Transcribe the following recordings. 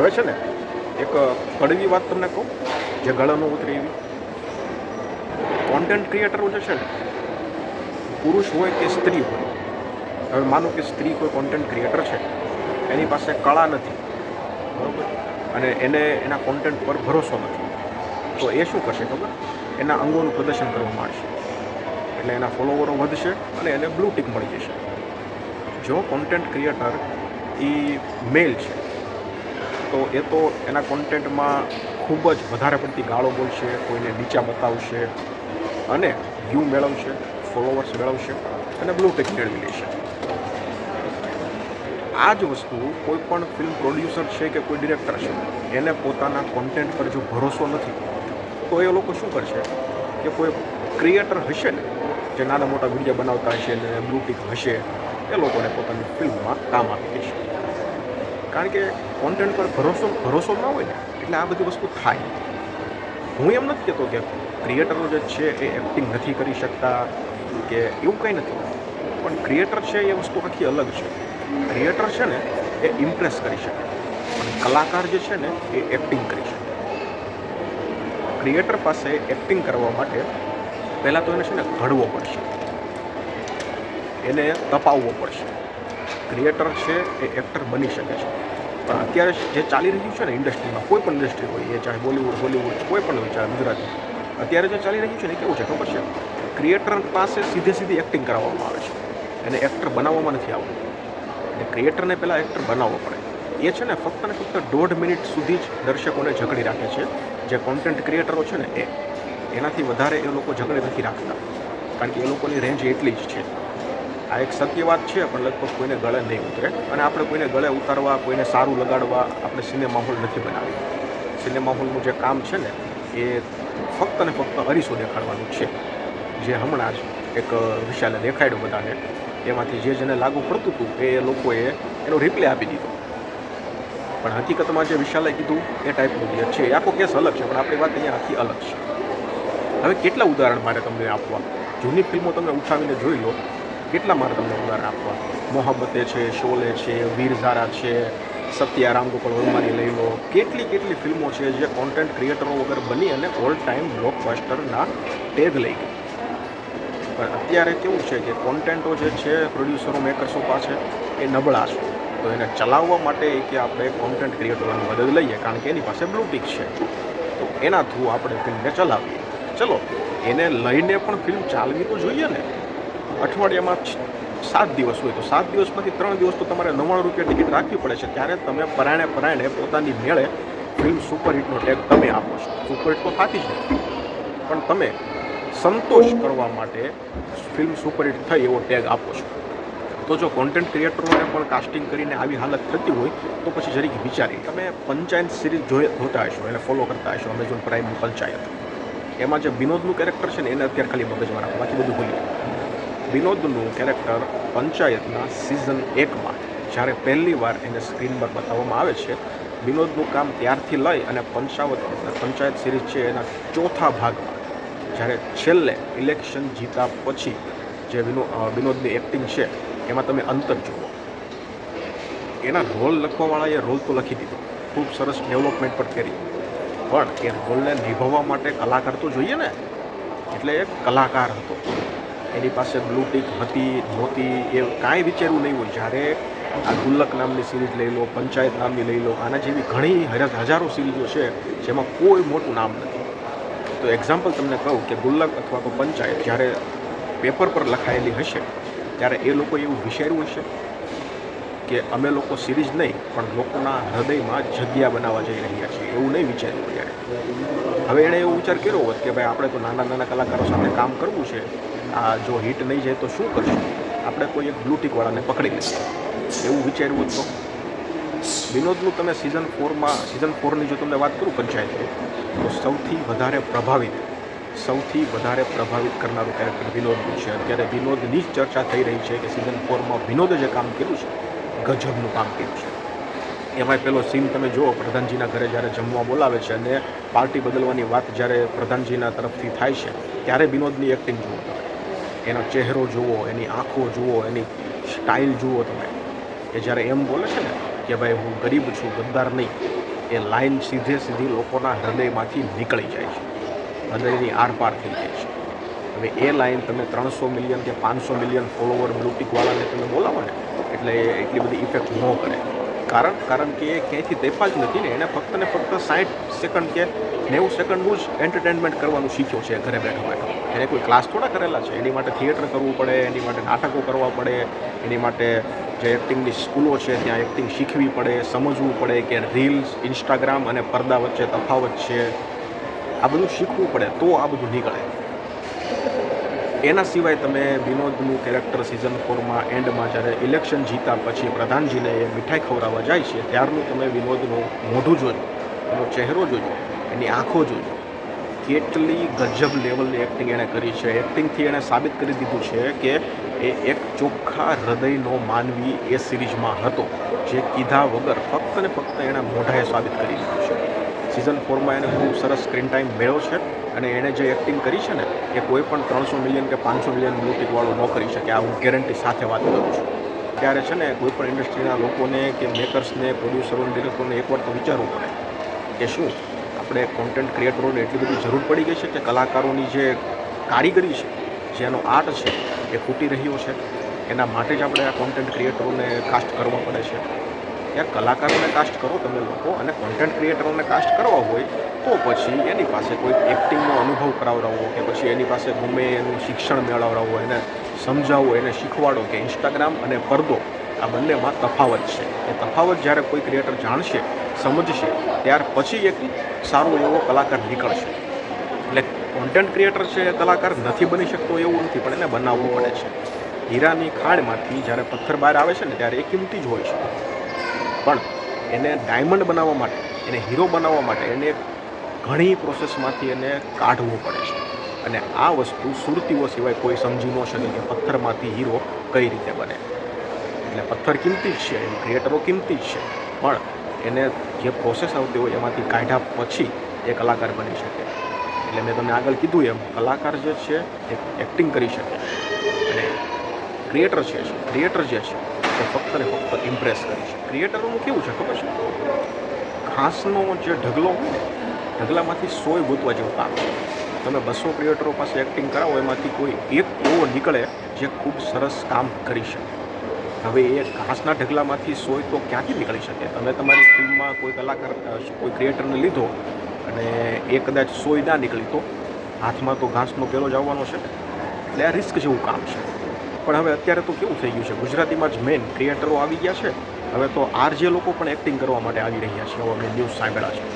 હવે છે ને, એક કડવી વાત તમને કહું, જે ગળાનો ઉતરે એવી. કોન્ટેન્ટ ક્રિએટરો જે છે ને, પુરુષ હોય કે સ્ત્રી હોય, હવે માનો કે સ્ત્રી કોઈ કોન્ટેન્ટ ક્રિએટર છે, એની પાસે કળા નથી, બરાબર? અને એને એના કોન્ટેન્ટ પર ભરોસો નથી. તો એ શું કરશે ખબર? એના અંગોનું પ્રદર્શન કરવા માંડશે. એટલે એના ફોલોવરો વધશે અને એને બ્લુ ટીક મળી જશે. જો કોન્ટેન્ટ ક્રિએટર એ મેલ છે તો એ તો એના કોન્ટેન્ટમાં ખૂબ જ વધારે પડતી ગાળો બોલશે, કોઈને નીચા બતાવશે અને વ્યૂ મેળવશે ફોલોવર્સ મેળવશે અને બ્લુ ટિક મેળવી લેશે. આ જ વસ્તુ કોઈ પણ ફિલ્મ પ્રોડ્યુસર છે કે કોઈ ડિરેક્ટર છે, એને પોતાના કોન્ટેન્ટ પર જો ભરોસો નથી, તો એ લોકો શું કરશે કે કોઈ ક્રિએટર હશે ને, જે નાના મોટા વીડિયો બનાવતા હશે ને બ્લુ ટિક હશે, એ લોકોને પોતાની ફિલ્મમાં કામ આપી દેશે. કારણ કે કોન્ટેન્ટ પર ભરોસો ભરોસો ના હોય ને, એટલે આ બધી વસ્તુ થાય. હું એમ નથી કહેતો કે ક્રિએટરો જે છે એ એક્ટિંગ નથી કરી શકતા, કે એવું કંઈ નથી. પણ ક્રિએટર છે એ વસ્તુ આખી અલગ છે. ક્રિએટર છે ને, એ ઇમ્પ્રેસ કરી શકે. અને કલાકાર જે છે ને, એ એક્ટિંગ કરી શકે. ક્રિએટર પાસે એક્ટિંગ કરવા માટે પહેલાં તો એને છે ને ઘડવો પડશે. એને તપાવવો પડશે. ક્રિએટર છે, એ એક્ટર બની શકે છે. પણ અત્યારે જે ચાલી રહ્યું છે ને ઇન્ડસ્ટ્રીમાં કોઈ પણ ઇન્ડસ્ટ્રી હોય, એ ચાહે બોલિવૂડ હોલિવૂડ કોઈ પણ હોય, ચાહે ગુજરાતી, અત્યારે જે ચાલી રહ્યું છે ને કેવું છે, ખબર છે? ક્રિએટર પાસે સીધે સીધી એક્ટિંગ કરાવવામાં આવે છે. એને એક્ટર બનાવવામાં નથી આવતું. એટલે ક્રિએટરને પહેલાં એક્ટર બનાવવો પડે. એ છે ને ફક્ત ને ફક્ત દોઢ મિનિટ સુધી જ દર્શકોને જકડી રાખે છે. જે કોન્ટેન્ટ ક્રિએટરો છે ને એ, એનાથી વધારે એ લોકો જકડી નથી રાખતા. કારણ કે એ લોકોની રેન્જ એટલી જ છે. આ એક સત્ય વાત છે, પણ લગભગ કોઈને ગળે નહીં ઉતરે. અને આપણે કોઈને ગળે ઉતારવા, કોઈને સારું લગાડવા આપણે સિનેમા હોલ નથી બનાવી. સિનેમા હોલનું જે કામ છે ને, એ ફક્ત ને ફક્ત અરીસો દેખાડવાનું છે. જે હમણાં જ એક વિશાલે દેખાડ્યું બધાને. એમાંથી જે જેને લાગુ પડતું હતું, એ લોકોએ એનો રિપ્લે આપી દીધો. પણ હકીકતમાં જે વિશાલે કીધું, એ ટાઈપનું જે છે, એ આખો કેસ અલગ છે, પણ આપણી વાત અહીંયા આખી અલગ છે. હવે કેટલા ઉદાહરણ મારે તમને આપવા? જૂની ફિલ્મો તમે ઉઠાવીને જોઈ લો. કેટલા મારે તમને ઉદાહરણ આપવા? મોહબ્બતે છે, શોલે છે, વીરઝારા છે, સત્યા, રામગોપાલ વર્માની લઈ લો કેટલી કેટલી ફિલ્મો છે જે કોન્ટેન્ટ ક્રિએટરો વગર બની અને ઓલ ટાઈમ બ્લોકબસ્ટરના ટેગ લઈ ગઈ. પણ અત્યારે કેવું છે કે કોન્ટેન્ટો જે છે પ્રોડ્યુસરો મેકર્સો પાસે એ નબળા છે. તો એને ચલાવવા માટે કે આપણે કોન્ટેન્ટ ક્રિએટરોની મદદ લઈએ, કારણ કે એની પાસે બ્લૂટિક છે. તો એના થ્રુ આપણે ફિલ્મને ચલાવીએ. ચલો, એને લઈને પણ ફિલ્મ ચાલવી તો જોઈએ ને. અઠવાડિયામાં સાત દિવસ હોય તો સાત દિવસમાંથી ત્રણ દિવસ તો તમારે નવ્વાણું રૂપિયા ટિકિટ રાખવી પડે છે. ત્યારે તમે પરાયણે પરાણે પોતાની મેળે ફિલ્મ સુપરહિટનો ટેગ તમે આપો છો. સુપરહિટ તો થતી જ પણ તમે સંતોષ કરવા માટે ફિલ્મ સુપરહિટ થઈ એવો ટેગ આપો છો. તો જો કોન્ટેન્ટ ક્રિએટરોને પણ કાસ્ટિંગ કરીને આવી હાલત થતી હોય, તો પછી જરીક વિચારી. તમે પંચાયત સિરીઝ જોઈ જોતા હશો એને ફોલો કરતા હશો. Amazon Prime Panchayat. એમાં જે વિનોદનું કેરેક્ટર છે ને એને અત્યારે ખાલી મગજમાં રાખો. બાકી બધું ભૂલી. વિનોદનું કેરેક્ટર પંચાયતના સિઝન એકમાં. જ્યારે પહેલી વાર એને સ્ક્રીન પર બતાવવામાં આવે છે, વિનોદનું કામ ત્યારથી લઈ અને પંચાવત પંચાયત સિરીઝ છે એના ચોથા ભાગમાં. જ્યારે છેલ્લે ઇલેક્શન જીતા પછી જે વિનો વિનોદની એક્ટિંગ છે, એમાં તમે અંતર જુઓ. એના રોલ લખવાવાળાએ રોલ તો લખી દીધો. ખૂબ સરસ ડેવલપમેન્ટ પણ કરી. પણ એ રોલને નિભાવવા માટે કલાકાર તો જોઈએ ને? એટલે એ કલાકાર હતો. એની પાસે બ્લુ ટીક હતી, નહોતી, એ કાંઈ વિચારવું નહીં હોય. જ્યારે આ ગુલ્લક નામની સિરીઝ લઈ લો, પંચાયત નામની લઈ લો, આના જેવી ઘણી હજારો સિરીઝો છે જેમાં કોઈ મોટું નામ નથી. તો એક્ઝામ્પલ તમને કહું કે ગુલ્લક અથવા તો પંચાયત જ્યારે પેપર પર લખાયેલી હશે, ત્યારે એ લોકો એવું વિચાર્યું હશે કે અમે લોકો સિરીઝ નહીં, પણ લોકોના હૃદયમાં જગ્યા બનાવવા જઈ રહ્યા છીએ. એવું નહીં વિચાર્યું ત્યારે. હવે એણે એવો વિચાર કર્યો હોત કે ભાઈ આપણે તો નાના નાના કલાકારો સાથે કામ કરવું છે આ જો હિટ નહીં જાય તો શું કરશું? આપણે કોઈ એક બ્લૂટિકવાળાને પકડી લઈએ. એવું વિચાર્યું તો વિનોદનું તમે સિઝન ફોરમાં સિઝન ફોરની જો તમને વાત કરું પંચાયતની તો સૌથી વધારે પ્રભાવિત, સૌથી વધારે પ્રભાવિત કરનારું કેરેક્ટર વિનોદનું છે. અત્યારે વિનોદની જ ચર્ચા થઈ રહી છે કે સિઝન ફોરમાં વિનોદે જે કામ કર્યું છે, ગજબનું કામ કર્યું છે. એમાંય પેલો સીન તમે જુઓ, પ્રધાનજીના ઘરે જ્યારે જમવા બોલાવે છે અને પાર્ટી બદલવાની વાત જ્યારે પ્રધાનજીના તરફથી થાય છે, ત્યારે વિનોદની એક્ટિંગ જુઓ તમે એનો ચહેરો જુઓ, એની આંખો જુઓ, એની સ્ટાઇલ જુઓ તમે. કે જ્યારે એમ બોલે છે ને કે ભાઈ હું ગરીબ છું, ગદ્દાર નહીં, એ લાઈન સીધે સીધી લોકોના હૃદયમાંથી નીકળી જાય છે. હૃદયની આરપાર થઈ જાય છે. હવે એ લાઈન તમે ત્રણસો મિલિયન કે પાંચસો મિલિયન ફોલોવર બ્લુટિકવાળાને તમે બોલાવો ને, એટલે એટલી બધી ઇફેક્ટ ન કરે. કારણ કારણ કે એ ક્યાંયથી દેપા જ નથી ને એને ફક્ત ને ફક્ત સાઠ સેકન્ડ કે નેવું સેકન્ડનું જ એન્ટરટેનમેન્ટ કરવાનું શીખ્યો છે ઘરે બેઠો બેઠો. એને કોઈ ક્લાસ થોડા કરેલા છે. એની માટે થિયેટર કરવું પડે, એની માટે નાટકો કરવા પડે, એની માટે જે એક્ટિંગની સ્કૂલો છે ત્યાં એક્ટિંગ શીખવી પડે, સમજવું પડે કે રીલ્સ ઇન્સ્ટાગ્રામ અને પડદા વચ્ચે તફાવત છે. આ બધું શીખવું પડે તો આ બધું નીકળે. એના સિવાય તમે વિનોદનું કેરેક્ટર સિઝન ફોરમાં એન્ડમાં જ્યારે ઇલેક્શન જીતા પછી પ્રધાનજીને એ મીઠાઈ ખવડાવવા જાય છે, ત્યારનું તમે વિનોદનું મોઢું જોજો, એનો ચહેરો જોજો, એની આંખો જોજો. કેટલી ગજબ લેવલની એક્ટિંગ એણે કરી છે. એક્ટિંગથી એણે સાબિત કરી દીધું છે કે એ એક ચોખ્ખા હૃદયનો માનવી એ સિરીઝમાં હતો, જે કીધા વગર ફક્ત ને ફક્ત એણે મોઢાએ સાબિત કરી દીધું છે. સિઝન ફોરમાં એને ખૂબ સરસ સ્ક્રીન ટાઈમ મળ્યો છે અને એણે જે એક્ટિંગ કરી છે ને, એ કોઈ પણ ત્રણસો મિલિયન કે પાંચસો મિલિયન બ્લુટિકવાળો ન કરી શકે, આ હું ગેરંટી સાથે વાત કરું છું. ત્યારે છે ને, કોઈ પણ ઇન્ડસ્ટ્રીના લોકોને કે મેકર્સને પ્રોડ્યુસરોને ડિરેક્ટરોને એકવાર તો વિચારવું પડે કે શું આપણે કોન્ટેન્ટ ક્રિએટરોને એટલી બધી જરૂર પડી ગઈ છે કે કલાકારોની જે કારીગરી છે, જેનો આર્ટ છે, એ ખૂટી રહ્યો છે. એના માટે જ આપણે આ કોન્ટેન્ટ ક્રિએટરોને કાસ્ટ કરવા પડે છે. યાર કલાકારોને કાસ્ટ કરો તમે લોકો અને કોન્ટેન્ટ ક્રિએટરોને કાસ્ટ કરવા હોય, તો પછી એની પાસે કોઈ એક્ટિંગનો અનુભવ કરાવડાવવો કે પછી એની પાસે ગમે એનું શિક્ષણ મેળવડાવો, એને સમજાવવો એને શીખવાડો કે ઇન્સ્ટાગ્રામ અને પડદો આ બંનેમાં તફાવત છે. એ તફાવત જ્યારે કોઈ ક્રિએટર જાણશે, સમજશે, ત્યાર પછી એક સારો એવો કલાકાર નીકળશે. એટલે કોન્ટેન્ટ ક્રિએટર છે એ કલાકાર નથી બની શકતો એવું નથી, પણ એને બનાવવું પડે છે. હીરાની ખાણમાંથી જ્યારે પથ્થર બહાર આવે છે ને, ત્યારે એ કિંમતી જ હોય છે. પણ એને ડાયમંડ બનાવવા માટે, એને હીરો બનાવવા માટે એને ઘણી પ્રોસેસમાંથી એને કાઢવું પડે છે. અને આ વસ્તુ સુરતીઓ સિવાય કોઈ સમજી ન શકે કે પથ્થરમાંથી હીરો કઈ રીતે બને. એટલે પથ્થર કિંમતી જ છે, એમ ક્રિએટરો કિંમતી જ છે. પણ એને જે પ્રોસેસ આવતી હોય એમાંથી કાઢ્યા પછી એ કલાકાર બની શકે. એટલે મેં તમને આગળ કીધું એમ, કલાકાર જે છે, એ એક્ટિંગ કરી શકે. અને ક્રિએટર છે ક્રિએટર જે છે એ ફક્ત ને ફક્ત ઇમ્પ્રેસ કરી છે. ક્રિએટરોનું કેવું છે ખબર છે? ઘાસનો જે ઢગલો હોય ને, ઢગલામાંથી સોય ગોતવા જેવું કામ તમે બસો ક્રિએટરો પાસે એક્ટિંગ કરાવો, એમાંથી કોઈ એક એવો નીકળે જે ખૂબ સરસ કામ કરી શકે. હવે એ ઘાસના ઢગલામાંથી સોય તો ક્યાંથી નીકળી શકે? તમે તમારી ફિલ્મમાં કોઈ કલાકાર કોઈ ક્રિએટરને લીધો અને એ કદાચ સોય ના નીકળી, તો હાથમાં તો ઘાસનો પેલો જ આવવાનો છે. એટલે આ રિસ્ક જેવું કામ છે. પણ હવે અત્યારે તો કેવું થઈ ગયું છે? ગુજરાતીમાં જ મેઇન ક્રિએટરો આવી ગયા છે. હવે તો આર જે લોકો પણ એક્ટિંગ કરવા માટે આવી રહ્યા છે. એવા મેં ન્યૂઝ સાંભળ્યા છે.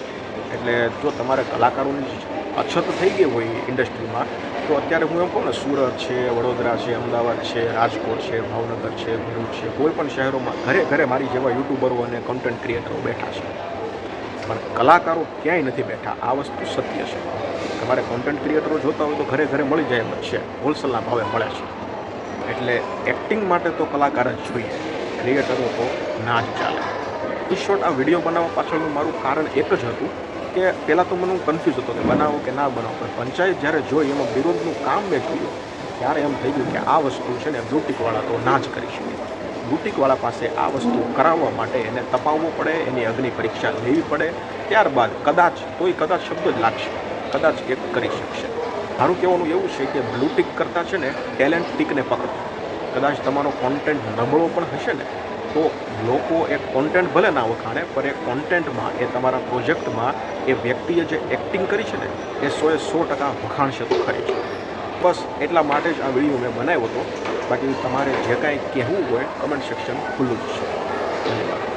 એટલે જો તમારે કલાકારોની અછત થઈ ગઈ હોય ઇન્ડસ્ટ્રીમાં તો અત્યારે હું એમ કહું ને, સુરત છે, વડોદરા છે, અમદાવાદ છે, રાજકોટ છે, ભાવનગર છે, ભરૂચ છે, કોઈ પણ શહેરોમાં ઘરે ઘરે મારી જેવા યુટ્યુબરો અને કોન્ટેન્ટ ક્રિએટરો બેઠા છે. પણ કલાકારો ક્યાંય નથી બેઠા. આ વસ્તુ સત્ય છે. તમારે કોન્ટેન્ટ ક્રિએટરો જોતા હોય તો ઘરે ઘરે મળી જાય એમ જ છે. હોલસેલના ભાવે મળે છે. એટલે એક્ટિંગ માટે તો કલાકાર જ જોઈએ. ક્રિએટરો તો ના જ ચાલે. ઇન શોર્ટ આ વીડિયો બનાવવા પાછળનું મારું કારણ એક જ હતું કે પહેલાં તો મને હું કન્ફ્યુઝ હતો કે બનાવો કે ના બનાવો. પણ પંચાયત જ્યારે જોઈ, એમાં વિરોધનું કામ મેં જોયું, ત્યારે એમ થઈ ગયું કે આ વસ્તુ છે ને બ્યુટિકવાળા તો ના જ કરી શકે. બુટિકવાળા પાસે આ વસ્તુ કરાવવા માટે એને તપાવવું પડે, એની અગ્નિ પરીક્ષા લેવી પડે. ત્યારબાદ કદાચ, તોય કદાચ શબ્દ જ લાગશે. કદાચ એક કરી શકશે. મારું કહેવાનું એવું છે કે બ્લુ ટિક કરતાં છે ને, ટેલેન્ટ ટિકને પકડો. કદાચ તમારો કોન્ટેન્ટ નબળો પણ હશે ને, તો લોકો એ કોન્ટેન્ટ ભલે ના વખાણે, પણ એ કોન્ટેન્ટમાં એ તમારા પ્રોજેક્ટમાં એ વ્યક્તિએ જે એક્ટિંગ કરી છે ને, એ સોએ સો ટકા વખાણશે તો ખરી છે. બસ એટલા માટે જ આ વીડિયો મેં બનાવ્યો હતો. બાકી તમારે જે કાંઈ કહેવું હોય કમેન્ટ સેક્શન ખુલ્લું જ છે. ધન્યવાદ.